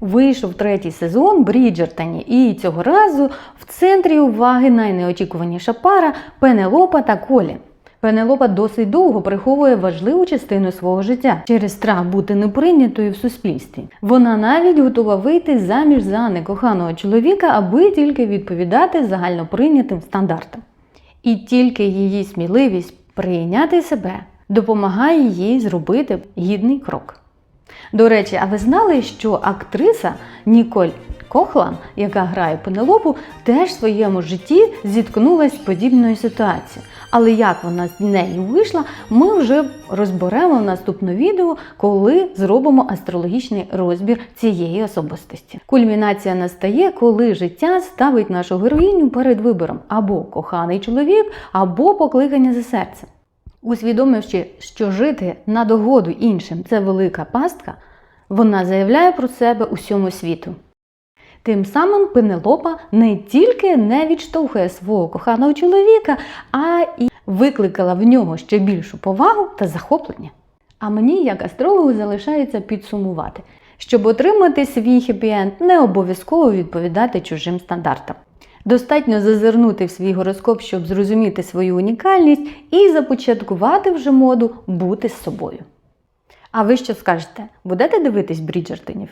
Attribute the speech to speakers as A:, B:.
A: Вийшов третій сезон Бріджертоні, і цього разу в центрі уваги найнеочікуваніша пара Пенелопа та Колін. Пенелопа досить довго приховує важливу частину свого життя через страх бути неприйнятою в суспільстві. Вона навіть готова вийти заміж за некоханого чоловіка, аби тільки відповідати загальноприйнятим стандартам. І тільки її сміливість прийняти себе допомагає їй зробити гідний крок. До речі, а ви знали, що актриса Ніколь Кохлан, яка грає Пенелопу, теж в своєму житті зіткнулася з подібною ситуацією. Але як вона з нею вийшла, ми вже розберемо в наступному відео, коли зробимо астрологічний розбір цієї особистості. Кульмінація настає, коли життя ставить нашу героїню перед вибором або коханий чоловік, або покликання за серцем. Усвідомивши, що жити на догоду іншим це велика пастка, вона заявляє про себе усьому світу. Тим самим Пенелопа не тільки не відштовхує свого коханого чоловіка, а і викликала в нього ще більшу повагу та захоплення. А мені, як астрологу, залишається підсумувати, щоб отримати свій хеппі-енд, не обов'язково відповідати чужим стандартам. Достатньо зазирнути в свій гороскоп, щоб зрозуміти свою унікальність і започаткувати вже моду бути з собою. А ви що скажете? Будете дивитись Бріджертонів?